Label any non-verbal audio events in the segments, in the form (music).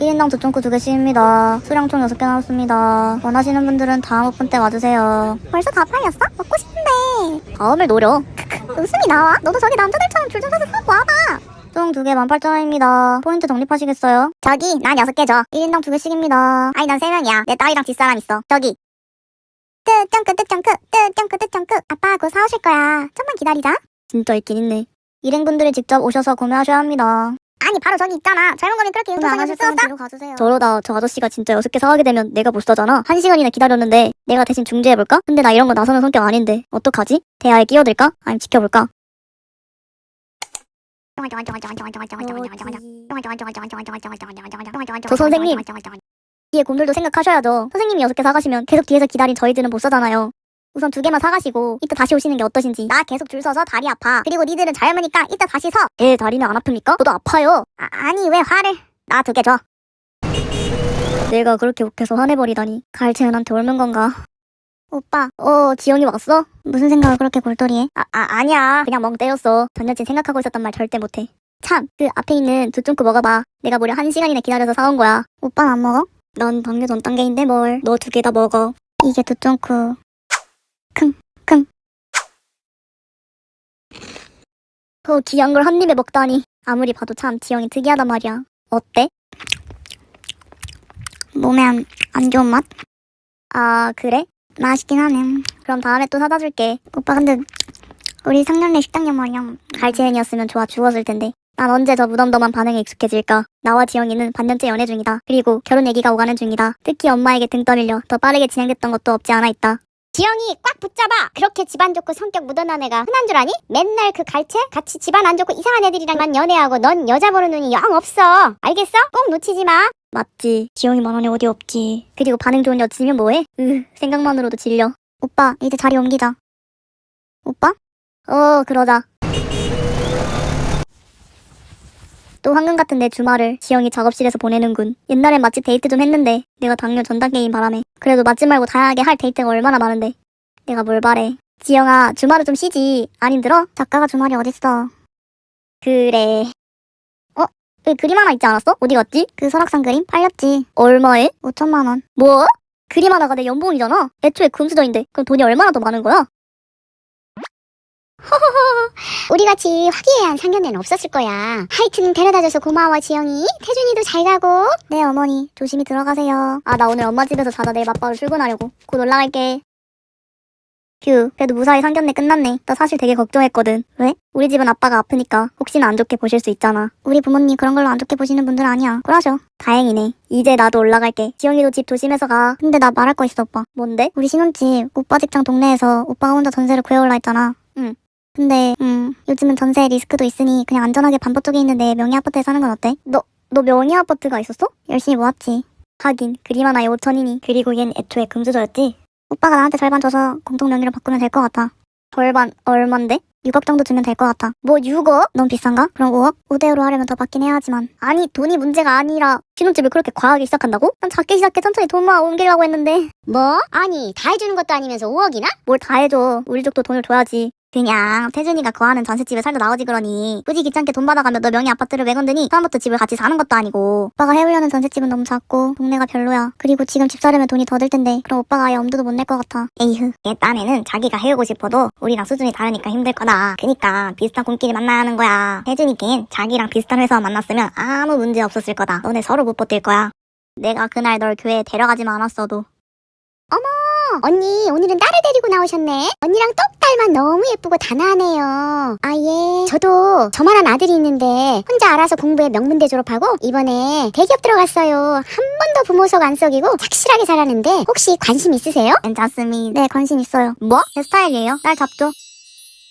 1인당 두쫑크 2개씩입니다. 수량 총 6개 나왔습니다. 원하시는 분들은 다음 오픈 때 와주세요. 벌써 다 팔렸어? 먹고 싶은데. 다음을 노려. 웃음이 나와. 너도 저기 남자들처럼 줄 좀 서서 사고 와봐. 총 2개 18,000원입니다. 포인트 적립하시겠어요? 저기, 난 6개 줘. 1인당 2개씩입니다. 아니, 난 3명이야. 내 딸이랑 뒷사람 있어. 저기. 뜨점크, 뜨점크, 뜨점크, 뜨점크. 아빠 곧 사오실 거야. 좀만 기다리자. 진짜 있긴 있네. 일행분들이 직접 오셔서 구매하셔야 합니다. 아니 바로 저기 있잖아. 젊은 거는 그렇게 용서성이 쓰였어? 가주세요. 저러다 저 아저씨가 진짜 여섯 개 사가게 되면 내가 못 사잖아. 한 시간이나 기다렸는데 내가 대신 중재해볼까? 근데 나 이런 거 나서는 성격 아닌데 어떡하지? 대화에 끼어들까? 아니면 지켜볼까? 저 선생님. 뒤에 곰들도 생각하셔야죠. 선생님이 여섯 개 사가시면 계속 뒤에서 기다린 저희들은 못 사잖아요. 우선 두 개만 사가시고 이따 다시 오시는 게 어떠신지. 나 계속 줄 서서 다리 아파. 그리고 니들은 젊으니까 이따 다시 서. 애 다리는 안 아픕니까? 저도 아파요. 아, 아니 왜 화를? 나 두 개 줘. 내가 그렇게 욱해서 화내버리다니. 가을채연한테 옮은 건가? 오빠, 어, 지영이 왔어? 무슨 생각을 그렇게 골똘히 해? 아, 아, 아니야. 그냥 멍 때렸어. 전 여친 생각하고 있었단 말 절대 못해. 참, 그 앞에 있는 두 쫑크 먹어봐. 내가 무려 한 시간이나 기다려서 사온 거야. 오빠는 안 먹어? 난 당뇨 전 단계인데 뭘. 너 두 개 다 먹어. 이게 두 쫑크. 킁, 킁. 그 귀한 걸한 입에 먹다니. 아무리 봐도 참 지영이 특이하단 말이야. 어때? 몸에 안, 안 좋은 맛? 아, 그래? 맛있긴 하네. 그럼 다음에 또 사다 줄게. 오빠 근데 우리 상년내 식당녀 마냥 갈채연이었으면 좋아 죽었을 텐데. 난 언제 저 무덤덤한 반응에 익숙해질까? 나와 지영이는 반년째 연애 중이다. 그리고 결혼 얘기가 오가는 중이다. 특히 엄마에게 등 떠밀려 더 빠르게 진행됐던 것도 없지 않아 있다. 지영이 꽉 붙잡아. 그렇게 집안 좋고 성격 묻어난 애가 흔한 줄 아니? 맨날 그 갈채? 같이 집안 안 좋고 이상한 애들이랑만 연애하고 넌 여자 보는 눈이 영 없어. 알겠어? 꼭 놓치지 마. 맞지. 지영이 만원이 어디 없지. 그리고 반응 좋은 여친이면 뭐해? 으, 생각만으로도 질려. 오빠, 이제 자리 옮기자. 오빠? 어, 그러자. 또 황금 같은 내 주말을 지영이 작업실에서 보내는군. 옛날엔 맛집 데이트 좀 했는데 내가 당뇨 전 단계인 바람에 그래도 맛집 말고 다양하게 할 데이트가 얼마나 많은데 내가 뭘 바래. 지영아, 주말은 좀 쉬지. 안 힘들어? 작가가 주말이 어딨어. 그래. 어? 그 그림 하나 있지 않았어? 어디 갔지? 그 설악산 그림? 팔렸지. 얼마에? 5천만 원. 뭐? 그림 하나가 내 연봉이잖아. 애초에 금수저인데 그럼 돈이 얼마나 더 많은 거야? (laughs) 우리 같이 화기애애한 상견례는 없었을 거야. 하여튼 데려다줘서 고마워 지영이. 태준이도 잘 가고. 네 어머니 조심히 들어가세요. 아 나 오늘 엄마 집에서 자다 내일 맞바로 출근하려고. 곧 올라갈게. 휴 그래도 무사히 상견례 끝났네. 나 사실 되게 걱정했거든. 왜? 우리 집은 아빠가 아프니까 혹시나 안 좋게 보실 수 있잖아. 우리 부모님 그런 걸로 안 좋게 보시는 분들 아니야. 꿀하셔. 다행이네. 이제 나도 올라갈게. 지영이도 집 조심해서 가. 근데 나 말할 거 있어 오빠. 뭔데? 우리 신혼집 오빠 직장 동네에서 오빠가 혼자 전세를 구해올라 했잖아. 응. 근데 음 요즘은 전세 리스크도 있으니 그냥 안전하게 반포 쪽에 있는 내 명의 아파트에 사는 건 어때? 너 너 명의 아파트가 있었어? 열심히 모았지. 하긴 그림 하나에 5천이니 그리고 얜 애초에 금수저였지. 오빠가 나한테 절반 줘서 공동 명의로 바꾸면 될 것 같아. 절반 얼만데? 6억 정도 주면 될 것 같아. 뭐 6억? 너무 비싼가? 그럼 5억? 5대5로 하려면 더 받긴 해야 하지만 아니 돈이 문제가 아니라 신혼집을 그렇게 과하게 시작한다고? 난 작게 시작해 천천히 돈 모아 옮기려고 했는데 뭐? 아니 다 해주는 것도 아니면서 5억이나? 뭘 다 해줘. 우리 쪽도 돈을 줘야지. 그냥 태준이가 거하는 전셋집에 살다 나오지 그러니 굳이 귀찮게 돈 받아가며 너 명의 아파트를 왜 건드니? 처음부터 집을 같이 사는 것도 아니고 오빠가 해오려는 전셋집은 너무 작고 동네가 별로야. 그리고 지금 집 사려면 돈이 더 들 텐데 그럼 오빠가 아예 엄두도 못 낼 것 같아. 에이흐 얘 딴에는 자기가 해오고 싶어도 우리랑 수준이 다르니까 힘들 거다. 그니까 비슷한 꿈끼리 만나야 하는 거야. 태준이 걘 자기랑 비슷한 회사원 만났으면 아무 문제 없었을 거다. 너네 서로 못 버틸 거야. 내가 그날 널 교회에 데려가지만 않았어도 언니 오늘은 딸을 데리고 나오셨네. 언니랑 똑 닮아 너무 예쁘고 단아하네요. 아 예. 저도 저만한 아들이 있는데 혼자 알아서 공부해 명문대 졸업하고 이번에 대기업 들어갔어요. 한 번도 부모 속안 썩이고 착실하게 살았는데 혹시 관심 있으세요? 괜찮습니다. 네, 관심 있어요. 뭐? 제 스타일이에요. 딸 잡죠.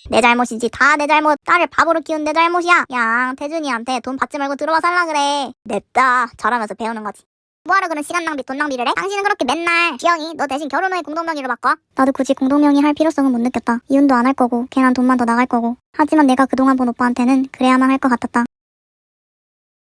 내 잘못이지. 다 내 잘못. 딸을 바보로 키운 내 잘못이야. 양, 태준이한테 돈 받지 말고 들어와 살라 그래. 냅다. 저러면서 배우는 거지. 뭐하러 그런 시간 낭비, 돈 낭비를 해? 당신은 그렇게 맨날 지영이 너 대신 결혼 후에 공동명의로 바꿔? 나도 굳이 공동명의 할 필요성은 못 느꼈다. 이혼도 안 할 거고 걔랑 돈만 더 나갈 거고. 하지만 내가 그동안 본 오빠한테는 그래야만 할 것 같았다.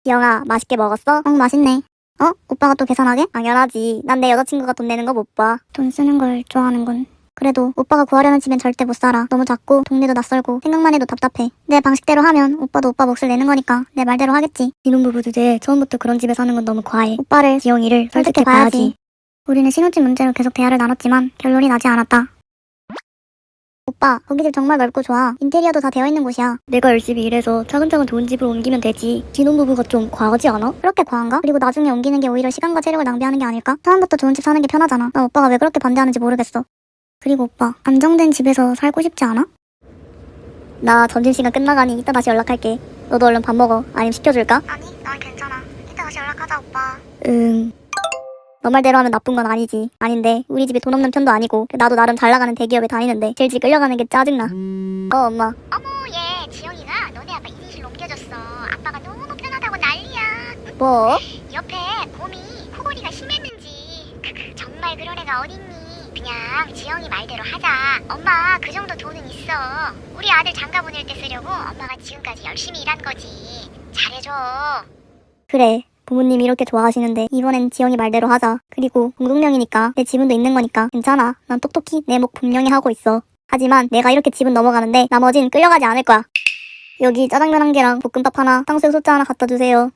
지영아, 맛있게 먹었어? 응, 맛있네. 어? 오빠가 또 계산하게? 당연하지. 난 내 여자친구가 돈 내는 거 못 봐. 돈 쓰는 걸 좋아하는군. 그래도 오빠가 구하려는 집엔 절대 못 살아. 너무 작고 동네도 낯설고 생각만 해도 답답해. 내 방식대로 하면 오빠도 오빠 몫을 내는 거니까 내 말대로 하겠지. 신혼부부 주제에 처음부터 그런 집에 사는 건 너무 과해. 오빠를 지영이를 설득해 봐야지. 우리는 신혼집 문제로 계속 대화를 나눴지만 결론이 나지 않았다. 오빠, 거기 집 정말 넓고 좋아. 인테리어도 다 되어 있는 곳이야. 내가 열심히 일해서 차근차근 좋은 집으로 옮기면 되지. 신혼부부가 좀 과하지 않아? 그렇게 과한가? 그리고 나중에 옮기는 게 오히려 시간과 체력을 낭비하는 게 아닐까? 처음부터 좋은 집 사는 게 편하잖아. 나 오빠가 왜 그렇게 반대하는지 모르겠어. 그리고 오빠, 안정된 집에서 살고 싶지 않아? 나 점심시간 끝나가니 이따 다시 연락할게. 너도 얼른 밥 먹어. 아니면 시켜줄까? 아니, 난 괜찮아. 이따 다시 연락하자, 오빠. 응. 너 말대로 하면 나쁜 건 아니지. 아닌데, 우리 집이 돈 없는 편도 아니고, 나도 나름 잘 나가는 대기업에 다니는데, 질질 끌려가는 게 짜증나. 어, 엄마. 어머 얘 지영이가 너네 아빠 이니실 옮겨줬어 아빠가 너무 편하다고 난리야 뭐? 옆에 곰이 코골이가 심했는지 (laughs) 정말 그런 애가 어딨니 그냥 지영이 말대로 하자 엄마 그 정도 돈은 있어 우리 아들 장가 보낼 때 쓰려고 엄마가 지금까지 열심히 일한 거지 잘해줘 그래. 부모님이 이렇게 좋아하시는데 이번엔 지영이 말대로 하자. 그리고 공동명이니까 내 지분도 있는 거니까 괜찮아. 난 똑똑히 내 목 분명히 하고 있어. 하지만 내가 이렇게 지분 넘어가는데 나머진 끌려가지 않을 거야. 여기 짜장면 한 개랑 볶음밥 하나, 탕수육 소자 하나 갖다 주세요.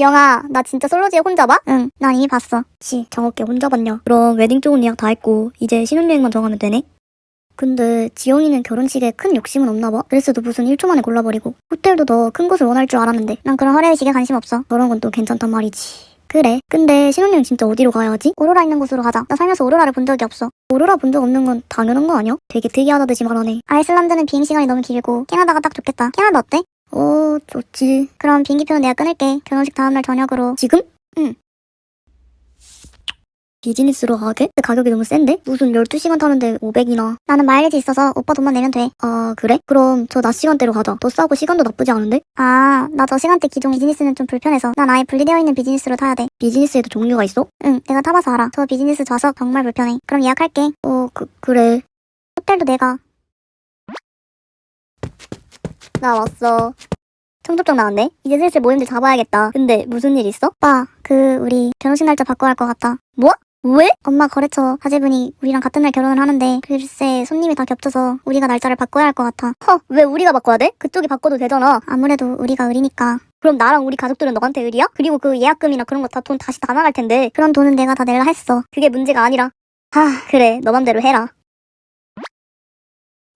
지영아, 나 진짜 솔로지에 혼자 봐? 응, 난 이미 봤어. 지, 정없게 혼자 봤냐? 그럼 웨딩 쪽은 예약 다 했고 이제 신혼여행만 정하면 되네? 근데 지영이는 결혼식에 큰 욕심은 없나 봐. 드레스도 무슨 1초 만에 골라버리고 호텔도 더 큰 곳을 원할 줄 알았는데 난 그런 화려의식에 관심 없어. 그런 건 또 괜찮단 말이지. 그래. 근데 신혼여행 진짜 어디로 가야 하지? 오로라 있는 곳으로 가자. 나 살면서 오로라를 본 적이 없어. 오로라 본 적 없는 건 당연한 거 아니야? 되게 특이하다듯이 말하네. 아이슬란드는 비행시간이 너무 길고 캐나다가 딱 좋겠다. 캐나다 어때? 어, 좋지. 그럼 비행기표는 내가 끊을게. 결혼식 다음날 저녁으로. 지금? 응. 비즈니스로 가게? 근데 가격이 너무 센데? 무슨 12시간 타는데 500이나. 나는 마일리지 있어서 오빠 돈만 내면 돼. 아, 그래? 그럼 저 낮 시간대로 가자. 더 싸고 시간도 나쁘지 않은데? 아, 나 저 시간대 기종 비즈니스는 좀 불편해서. 난 아예 분리되어 있는 비즈니스로 타야 돼. 비즈니스에도 종류가 있어? 응, 내가 타봐서 알아. 저 비즈니스 좌석 정말 불편해. 그럼 예약할게. 어, 그, 그래. 호텔도 내가. 나 왔어. 청첩장 나왔네? 이제 슬슬 모임들 잡아야겠다. 근데 무슨 일 있어? 오빠, 그, 우리 결혼식 날짜 바꿔야 할 것 같다. 뭐? 왜? 엄마 거래처 사제분이 우리랑 같은 날 결혼을 하는데 글쎄 손님이 다 겹쳐서 우리가 날짜를 바꿔야 할 것 같아. 허, 왜 우리가 바꿔야 돼? 그쪽이 바꿔도 되잖아. 아무래도 우리가 의리니까. 그럼 나랑 우리 가족들은 너한테 의리야? 그리고 그 예약금이나 그런 거 다 돈 다시 다 나갈 텐데. 그런 돈은 내가 다 낼라 했어. 그게 문제가 아니라. 하, 그래. 너 맘대로 해라.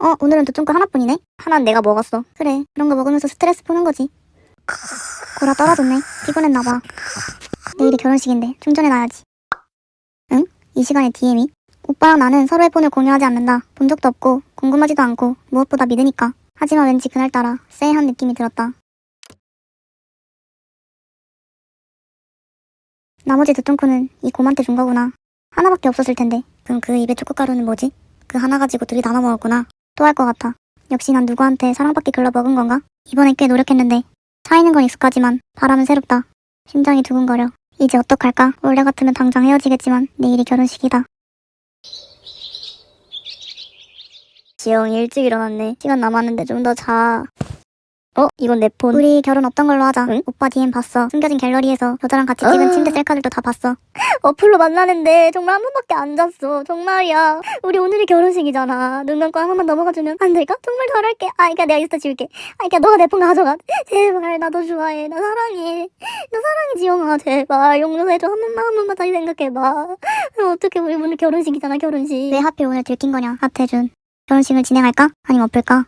어, 오늘은 두쫑거 하나뿐이네? 하나는 내가 먹었어. 그래, 그런 거 먹으면서 스트레스 푸는 거지. 고라 떨어졌네. 피곤했나봐. 내일이 결혼식인데 충전해놔야지. 응? 이 시간에 DM이? 오빠랑 나는 서로의 폰을 공유하지 않는다. 본 적도 없고 궁금하지도 않고 무엇보다 믿으니까. 하지만 왠지 그날따라 쎄한 느낌이 들었다. 나머지 두 쫑코는 이 곰한테 준 거구나. 하나밖에 없었을 텐데. 그럼 그 입에 초코가루는 뭐지? 그 하나 가지고 둘이 나눠 먹었구나. 또 할 것 같아. 역시 난 누구한테 사랑받기 글러 먹은 건가? 이번엔 꽤 노력했는데 차이는 건 익숙하지만 바람은 새롭다. 심장이 두근거려. 이제 어떡할까? 원래 같으면 당장 헤어지겠지만 내일이 결혼식이다. 지영이 일찍 일어났네. 시간 남았는데 좀 더 자. 어? 이건 내 폰. 우리 결혼 없던 걸로 하자. 응? 오빠 DM 봤어. 숨겨진 갤러리에서 여자랑 같이 찍은 아. 침대 셀카들도 다 봤어. (laughs) 어플로 만나는데 정말 한 번밖에 안 잤어. 정말이야. 우리 오늘이 결혼식이잖아. 눈 감고 한 번만 넘어가주면 안 될까? 정말 잘할게. 아, 그니까 내가 인스타 지울게. 아, 그니까 너가 내 폰 가져가. (laughs) 제발, 나 너 좋아해. 나 사랑해. 나 사랑해, 지영아. 제발, 용서해줘. 한 번만, 한 번만 다시 생각해봐. 어떻게 우리 오늘 결혼식이잖아, 결혼식. 왜 하필 오늘 들킨 거냐, 하태준. 결혼식을 진행할까? 아니면 엎을까?